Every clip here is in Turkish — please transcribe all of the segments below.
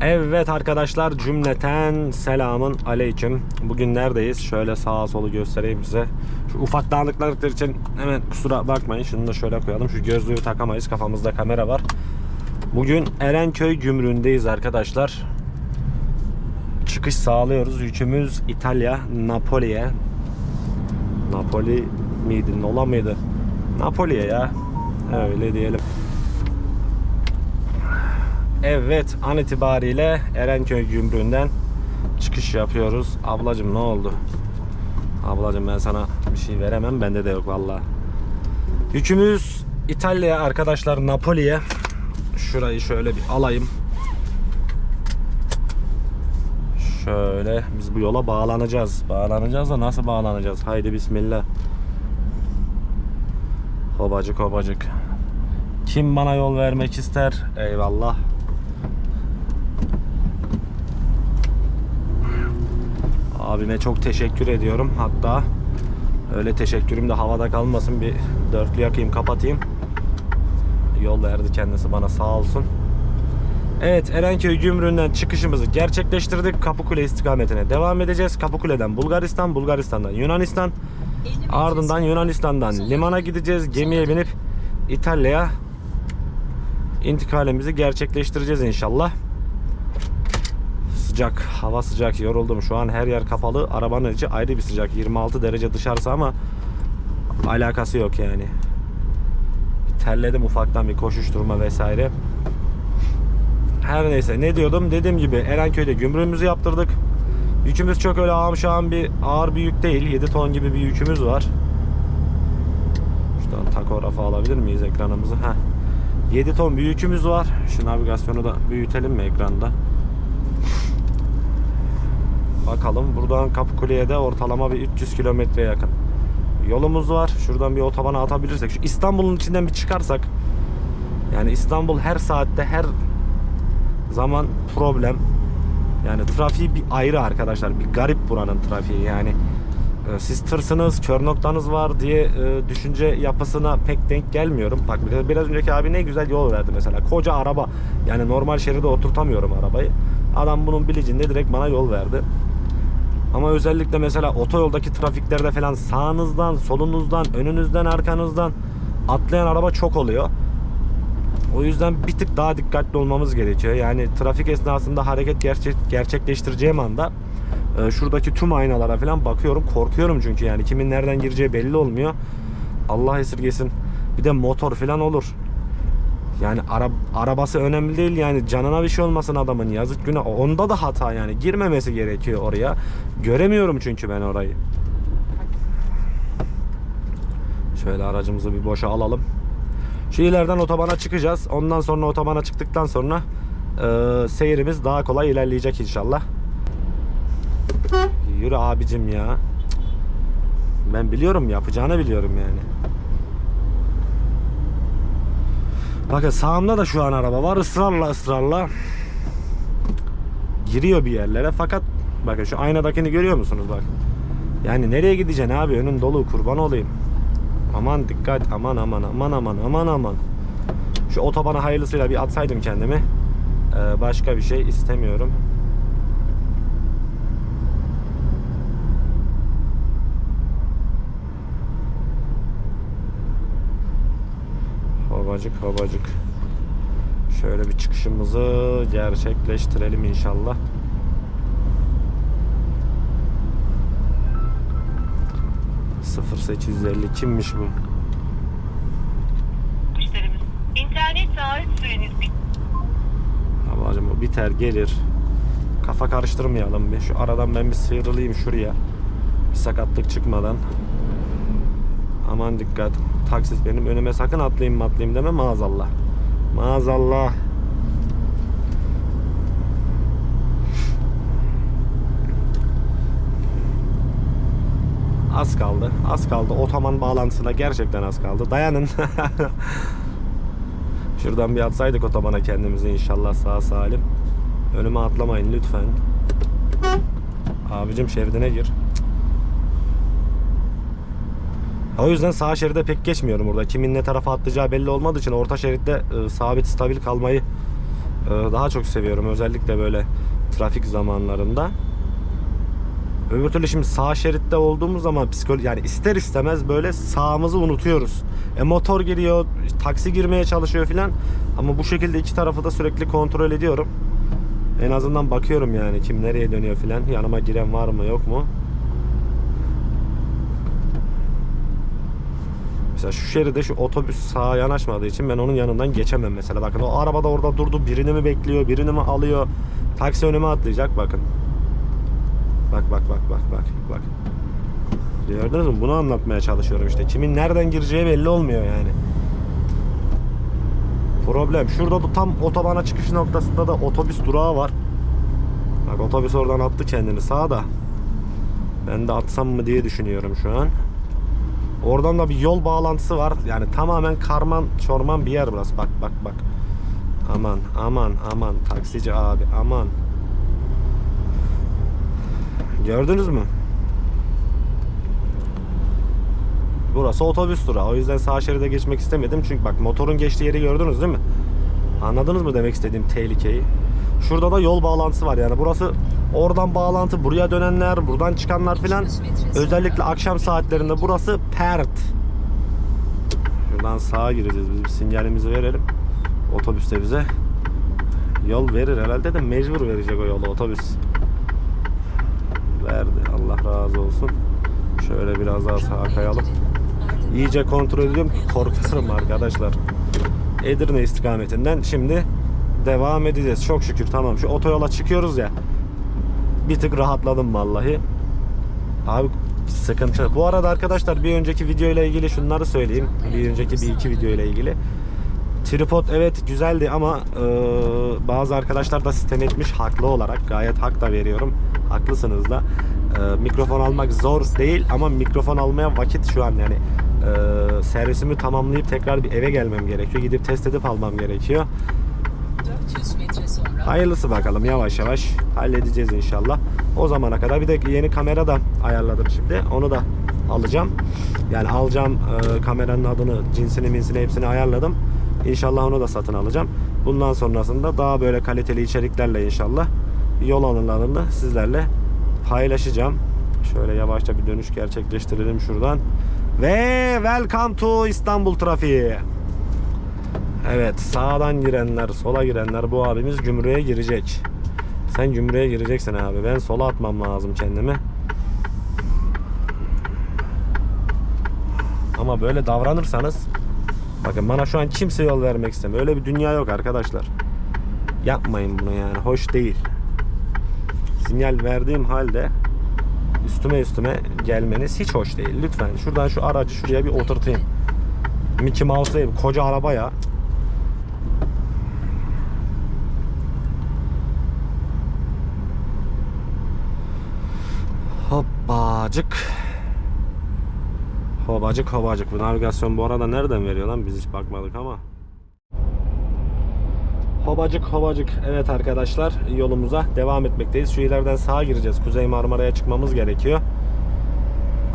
Evet arkadaşlar cümleten selamın aleyküm. Bugün neredeyiz? Şöyle sağa solu göstereyim size. Şu ufak dağınıklıklar için hemen kusura bakmayın. Şunu da şöyle koyalım. Şu gözlüğü takamayız. Kafamızda kamera var. Bugün Erenköy gümrüğündeyiz arkadaşlar. Çıkış sağlıyoruz. Yükümüz İtalya, Napoli'ye. Napoli miydi? Nola mıydı? Napoli'ye ya. Öyle diyelim. Evet an itibariyle Erenköy gümrüğünden çıkış yapıyoruz. Ablacım ne oldu? Ablacım ben sana bir şey veremem. Bende de yok valla. Yükümüz İtalya arkadaşlar Napoli'ye. Şurayı şöyle bir alayım. Şöyle biz bu yola bağlanacağız. Bağlanacağız da nasıl bağlanacağız? Haydi bismillah. Hobacık hobacık. Kim bana yol vermek ister? Eyvallah. Abime çok teşekkür ediyorum. Hatta öyle teşekkürüm de havada kalmasın. Bir dörtlü yakayım kapatayım. Yol verdi kendisi bana sağ olsun. Evet Erenköy gümrüğünden çıkışımızı gerçekleştirdik. Kapıkule istikametine devam edeceğiz. Kapıkule'den Bulgaristan, Bulgaristan'dan Yunanistan, ardından Yunanistan'dan limana gideceğiz. Gemiye binip İtalya'ya intikalimizi gerçekleştireceğiz inşallah. Sıcak, hava sıcak, yoruldum. Şu an her yer kapalı. Arabanın içi ayrı bir sıcak. 26 derece dışarısı ama alakası yok yani. Terledim ufaktan bir koşuşturma vesaire. Her neyse ne diyordum? Dediğim gibi Erenköy'de gümrüğümüzü yaptırdık. Yükümüz çok öyle ağam şahım bir ağır bir yük değil. 7 ton gibi bir yükümüz var. Şuradan takografa alabilir miyiz ekranımızı? Heh. 7 ton bir yükümüz var. Şu navigasyonu da büyütelim mi ekranda? Bakalım buradan Kapıkule'ye de ortalama bir 300 kilometre yakın yolumuz var. Şuradan bir otobana atabilirsek. Şu İstanbul'un içinden bir çıkarsak. Yani İstanbul her saatte her zaman problem. Yani trafiği bir ayrı arkadaşlar. Bir garip buranın trafiği yani. Ee, Siz tırsınız, kör noktanız var diye e, düşünce yapısına pek denk gelmiyorum. Bak biraz- önceki abi ne güzel yol verdi mesela. Koca araba. Yani normal şeride oturtamıyorum arabayı. Adam bunun bilicinde direkt bana yol verdi. Ama özellikle mesela otoyoldaki trafiklerde falan sağınızdan, solunuzdan, önünüzden, arkanızdan atlayan araba çok oluyor. O yüzden bir tık daha dikkatli olmamız gerekiyor. Yani trafik esnasında hareket gerçek, gerçekleştireceğim anda e, şuradaki tüm aynalara falan bakıyorum. Korkuyorum çünkü yani kimin nereden gireceği belli olmuyor. Allah esirgesin. Bir de motor falan olur. Yani ara, arabası önemli değil yani canına bir şey olmasın adamın yazık günah. Onda da hata yani girmemesi gerekiyor oraya. Göremiyorum çünkü ben orayı. Şöyle aracımızı bir boşa alalım. Şu ileriden otobana çıkacağız. Ondan sonra otobana çıktıktan sonra e, seyrimiz daha kolay ilerleyecek inşallah. Yürü abicim ya. Ben biliyorum yapacağını biliyorum yani. Bakın sağımda da şu an araba var ısrarla ısrarla giriyor bir yerlere fakat bakın şu aynadakini görüyor musunuz bak. Yani nereye gideceksin abi önün dolu kurban olayım. Aman dikkat aman aman aman aman aman aman. Şu otobana hayırlısıyla bir atsaydım kendimi. Ee, başka bir şey istemiyorum. Havacık havacık. Şöyle bir çıkışımızı gerçekleştirelim inşallah. Sıfır 850 kimmiş bu? müşterimiz. İnternet taahhüt süreniz. Ablacım bu biter gelir. Kafa karıştırmayalım. Şu aradan ben bir sıyrılayım şuraya. Bir sakatlık çıkmadan. Aman dikkat. Taksis benim önüme sakın atlayayım atlayayım deme maazallah. Maazallah. Az kaldı. Az kaldı. Otoman bağlantısına gerçekten az kaldı. Dayanın. Şuradan bir atsaydık otobana kendimizi inşallah sağ salim. Önüme atlamayın lütfen. Abicim şeridine gir. O yüzden sağ şeride pek geçmiyorum burada. Kimin ne tarafa atlayacağı belli olmadığı için orta şeritte e, sabit stabil kalmayı Ee, daha çok seviyorum özellikle böyle trafik zamanlarında. Öbür türlü şimdi sağ şeritte olduğumuz zaman psikolo yani ister istemez böyle sağımızı unutuyoruz. E motor giriyor, taksi girmeye çalışıyor filan. Ama bu şekilde iki tarafı da sürekli kontrol ediyorum. En azından bakıyorum yani kim nereye dönüyor filan. Yanıma giren var mı yok mu? Mesela şu şeride şu otobüs sağa yanaşmadığı için ben onun yanından geçemem mesela. Bakın o arabada orada durdu. Birini mi bekliyor, birini mi alıyor? Taksi önüme atlayacak bakın. Bak bak bak bak bak bak. Gördünüz mü? Bunu anlatmaya çalışıyorum işte. Kimin nereden gireceği belli olmuyor yani. Problem. Şurada da tam otobana çıkış noktasında da otobüs durağı var. Bak otobüs oradan attı kendini sağa da. Ben de atsam mı diye düşünüyorum şu an. Oradan da bir yol bağlantısı var. Yani tamamen karman çorman bir yer burası. Bak bak bak. Aman aman aman taksici abi aman. Gördünüz mü? Burası otobüs durağı. O yüzden sağ şeride geçmek istemedim. Çünkü bak motorun geçtiği yeri gördünüz değil mi? Anladınız mı demek istediğim tehlikeyi? Şurada da yol bağlantısı var yani. Burası oradan bağlantı, buraya dönenler, buradan çıkanlar filan. Özellikle akşam saatlerinde burası pert. Şuradan sağa gireceğiz. Biz bir sinyalimizi verelim. Otobüs de bize yol verir herhalde de mecbur verecek o yolu otobüs. Verdi. Allah razı olsun. Şöyle biraz daha sağa kayalım. İyice kontrol ediyorum ki korkuyorum arkadaşlar. Edirne istikametinden şimdi devam edeceğiz. Çok şükür tamam. Şu otoyola çıkıyoruz ya. Bir tık rahatladım vallahi. Abi sıkıntı. Bu arada arkadaşlar bir önceki video ile ilgili şunları söyleyeyim. Bir önceki bir iki video ile ilgili. Tripod evet güzeldi ama e, bazı arkadaşlar da sitem etmiş haklı olarak. Gayet hak da veriyorum. Haklısınız da. E, mikrofon almak zor değil ama mikrofon almaya vakit şu an yani e, servisimi tamamlayıp tekrar bir eve gelmem gerekiyor. Gidip test edip almam gerekiyor. 400 metre sonra Hayırlısı bakalım yavaş yavaş halledeceğiz inşallah. O zamana kadar bir de yeni kamera da ayarladım şimdi. Onu da alacağım. Yani alacağım e, kameranın adını, cinsini, minsini hepsini ayarladım. İnşallah onu da satın alacağım. Bundan sonrasında daha böyle kaliteli içeriklerle inşallah yol anılarını sizlerle paylaşacağım. Şöyle yavaşça bir dönüş gerçekleştirelim şuradan. Ve welcome to İstanbul trafiği. Evet sağdan girenler sola girenler bu abimiz gümrüğe girecek. Sen gümrüğe gireceksin abi. Ben sola atmam lazım kendimi. Ama böyle davranırsanız bakın bana şu an kimse yol vermek istemiyor. Öyle bir dünya yok arkadaşlar. Yapmayın bunu yani. Hoş değil. Sinyal verdiğim halde üstüme üstüme gelmeniz hiç hoş değil. Lütfen şuradan şu aracı şuraya bir oturtayım. Mickey Mouse değil koca araba ya. Hoppacık. Hobacık hobacık. Bu navigasyon bu arada nereden veriyor lan? Biz hiç bakmadık ama. Hobacık hobacık. Evet arkadaşlar yolumuza devam etmekteyiz. Şu ileriden sağa gireceğiz. Kuzey Marmara'ya çıkmamız gerekiyor.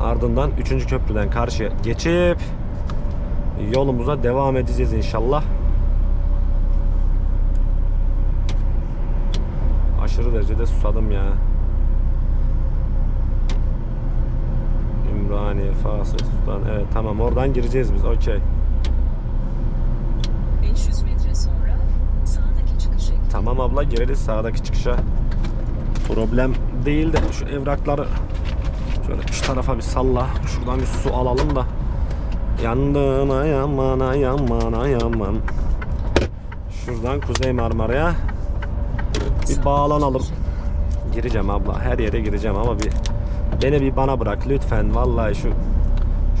Ardından 3. köprüden karşıya geçip yolumuza devam edeceğiz inşallah. Aşırı derecede susadım ya. Ümraniye, Fasıl, Sultan. Evet tamam oradan gireceğiz biz. Okey. 500 metre sonra sağdaki çıkışa. Tamam abla gireriz sağdaki çıkışa. Problem değil de şu evrakları şöyle şu tarafa bir salla. Şuradan bir su alalım da. Yandım ayaman ayaman ayaman. Şuradan Kuzey Marmara'ya bir bağlanalım. Gireceğim abla. Her yere gireceğim ama bir beni bir bana bırak lütfen. Vallahi şu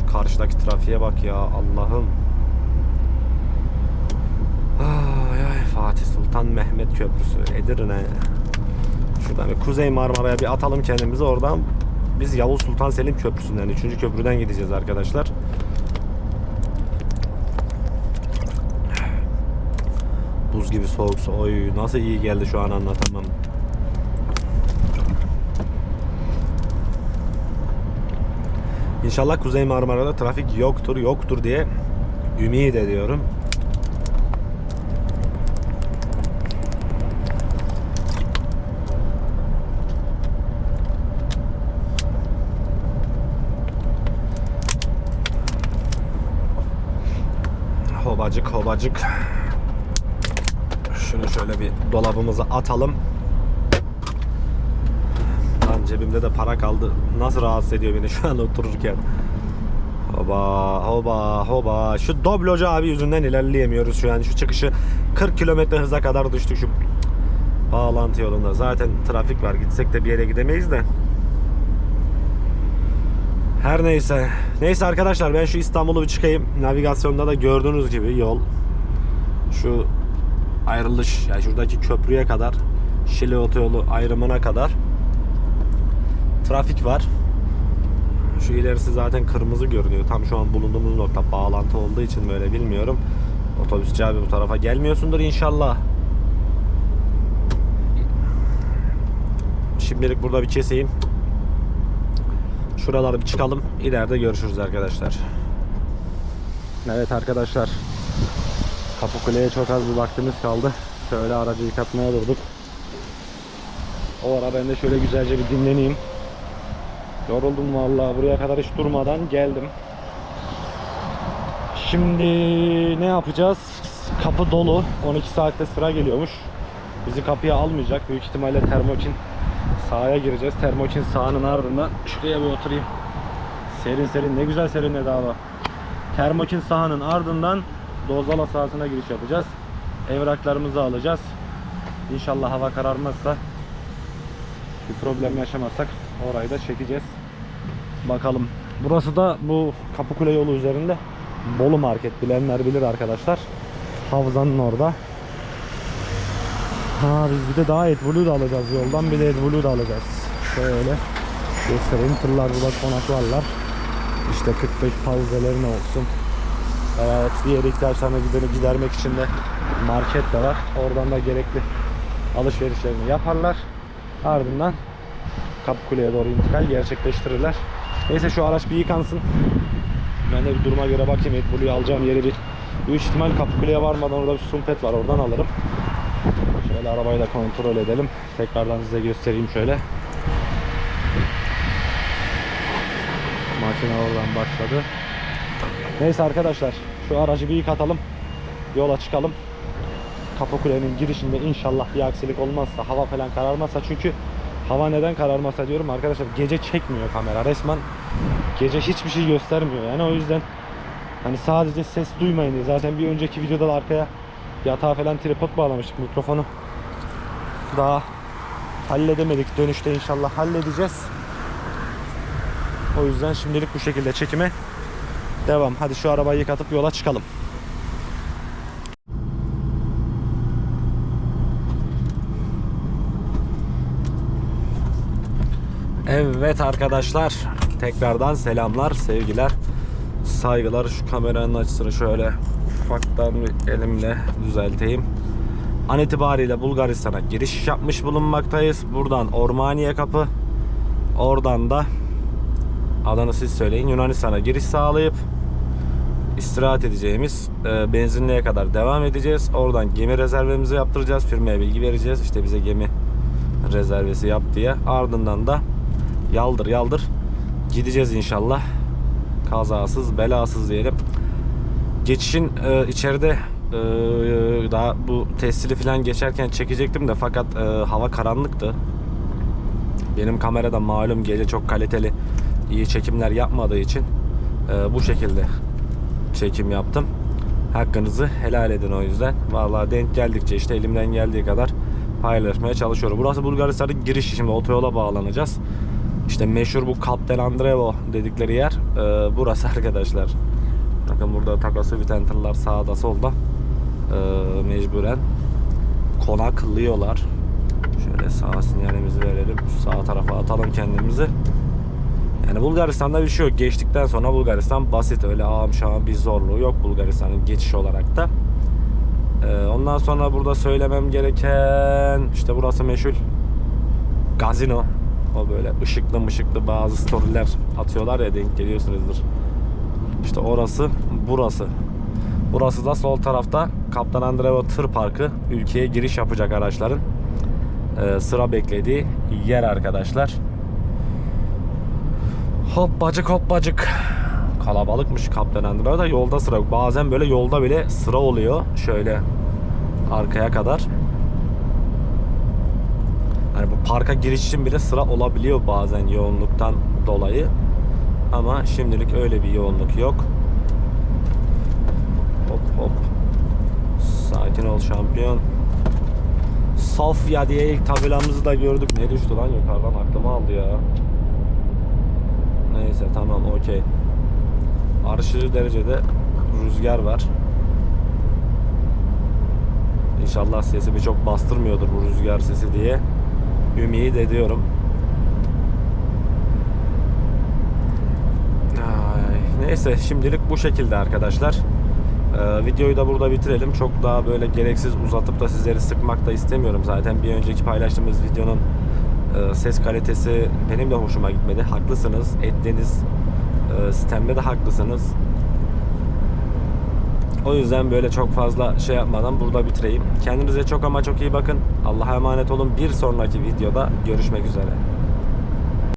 şu karşıdaki trafiğe bak ya Allah'ım. Ay ay Fatih Sultan Mehmet Köprüsü Edirne. Şuradan bir Kuzey Marmara'ya bir atalım kendimizi oradan biz Yavuz Sultan Selim Köprüsü'nden 3. köprüden gideceğiz arkadaşlar. Buz gibi soğuk. Oy nasıl iyi geldi şu an anlatamam. İnşallah Kuzey Marmara'da trafik yoktur yoktur diye ümit ediyorum. Hobacık hobacık. Şunu şöyle bir dolabımıza atalım. Lan cebimde de para kaldı. Nasıl rahatsız ediyor beni şu an otururken. Hoba hoba hoba. Şu doblocu abi yüzünden ilerleyemiyoruz şu an. Şu çıkışı 40 km hıza kadar düştük şu bağlantı yolunda. Zaten trafik var. Gitsek de bir yere gidemeyiz de. Her neyse. Neyse arkadaşlar ben şu İstanbul'u bir çıkayım. Navigasyonda da gördüğünüz gibi yol şu ayrılış yani şuradaki köprüye kadar Şile otoyolu ayrımına kadar trafik var. Şu ilerisi zaten kırmızı görünüyor. Tam şu an bulunduğumuz nokta bağlantı olduğu için böyle bilmiyorum. Otobüsçü abi bu tarafa gelmiyorsundur inşallah. Şimdilik burada bir keseyim. Şuraları bir çıkalım. İleride görüşürüz arkadaşlar. Evet arkadaşlar. Kapıkule'ye çok az bir vaktimiz kaldı. Şöyle aracı yıkatmaya durduk. O ara ben de şöyle güzelce bir dinleneyim. Yoruldum vallahi buraya kadar hiç durmadan geldim. Şimdi ne yapacağız? Kapı dolu. 12 saatte sıra geliyormuş. Bizi kapıya almayacak. Büyük ihtimalle Termokin sahaya gireceğiz. Termokin sahanın ardından şuraya bir oturayım. Serin serin ne güzel serinledi hava. Termokin sahanın ardından Dozala sahasına giriş yapacağız. Evraklarımızı alacağız. İnşallah hava kararmazsa bir problem yaşamazsak orayı da çekeceğiz. Bakalım. Burası da bu Kapıkule yolu üzerinde Bolu Market bilenler bilir arkadaşlar. Havzanın orada. Ha biz bir de daha AdBlue da alacağız yoldan bir de AdBlue da alacağız. Şöyle göstereyim tırlar burada konaklarlar. İşte 45 pauzelerin olsun. Evet diğer ihtiyaçlarını gider- gidermek için de market de var. Oradan da gerekli alışverişlerini yaparlar. Ardından Kapıkule'ye doğru intikal gerçekleştirirler. Neyse şu araç bir yıkansın. Ben de bir duruma göre bakayım. AdBlue'yu alacağım yeri bir. Büyük ihtimal Kapıkule'ye varmadan orada bir sumpet var. Oradan alırım. Şöyle arabayı da kontrol edelim. Tekrardan size göstereyim şöyle. Makine oradan başladı. Neyse arkadaşlar şu aracı bir yıkatalım. Yola çıkalım. Kapıkule'nin girişinde inşallah bir aksilik olmazsa hava falan kararmazsa çünkü hava neden kararmazsa diyorum arkadaşlar gece çekmiyor kamera resmen gece hiçbir şey göstermiyor. Yani o yüzden hani sadece ses duymayın diye zaten bir önceki videoda da arkaya yatağa falan tripod bağlamıştık mikrofonu. Daha halledemedik dönüşte inşallah halledeceğiz. O yüzden şimdilik bu şekilde çekime devam. Hadi şu arabayı yıkatıp yola çıkalım Evet arkadaşlar tekrardan selamlar sevgiler saygılar. Şu kameranın açısını şöyle ufaktan bir elimle düzelteyim. An itibariyle Bulgaristan'a giriş yapmış bulunmaktayız. Buradan Ormaniye kapı oradan da adını siz söyleyin Yunanistan'a giriş sağlayıp istirahat edeceğimiz e, benzinliğe kadar devam edeceğiz. Oradan gemi rezervemizi yaptıracağız firmaya bilgi vereceğiz. İşte bize gemi rezervesi yap diye. Ardından da yaldır yaldır gideceğiz inşallah. Kazasız belasız diyelim. Geçişin e, içeride e, daha bu testili falan geçerken çekecektim de fakat e, hava karanlıktı. Benim kamerada malum gece çok kaliteli iyi çekimler yapmadığı için e, bu şekilde çekim yaptım. Hakkınızı helal edin o yüzden. Vallahi denk geldikçe işte elimden geldiği kadar paylaşmaya çalışıyorum. Burası Bulgaristan'ın girişi. Şimdi otoyola bağlanacağız. İşte meşhur bu Captel Andrevo dedikleri yer e, burası arkadaşlar. Bakın burada takosu biten tırlar sağda solda e, mecburen konaklıyorlar. Şöyle sağ sinyalimizi verelim. Sağ tarafa atalım kendimizi. Yani Bulgaristan'da bir şey yok. Geçtikten sonra Bulgaristan basit. Öyle ağam şahım bir zorluğu yok Bulgaristan'ın geçiş olarak da. E, ondan sonra burada söylemem gereken işte burası meşhur Gazino. O böyle ışıklı mışıklı bazı storyler atıyorlar ya denk geliyorsunuzdur. İşte orası burası. Burası da sol tarafta Kaptan Andrevo Tır Parkı. Ülkeye giriş yapacak araçların e, sıra beklediği yer arkadaşlar. Hoppacık hoppacık. kalabalıkmış Kaptanendiler da yolda sıra. Bazen böyle yolda bile sıra oluyor. Şöyle arkaya kadar. Parka giriş için bile sıra olabiliyor bazen yoğunluktan dolayı. Ama şimdilik öyle bir yoğunluk yok. Hop hop. Sakin ol şampiyon. Sofya diye ilk tabelamızı da gördük. Ne düştü lan yukarıdan aklıma aldı ya. Neyse tamam okey. Aşırı derecede rüzgar var. İnşallah sesimi çok bastırmıyordur bu rüzgar sesi diye ümit ediyorum. Ay, neyse şimdilik bu şekilde arkadaşlar. Ee, videoyu da burada bitirelim. Çok daha böyle gereksiz uzatıp da sizleri sıkmak da istemiyorum zaten. Bir önceki paylaştığımız videonun e, ses kalitesi benim de hoşuma gitmedi. Haklısınız. Ettiğiniz e, sistemde de haklısınız. O yüzden böyle çok fazla şey yapmadan burada bitireyim. Kendinize çok ama çok iyi bakın. Allah'a emanet olun. Bir sonraki videoda görüşmek üzere.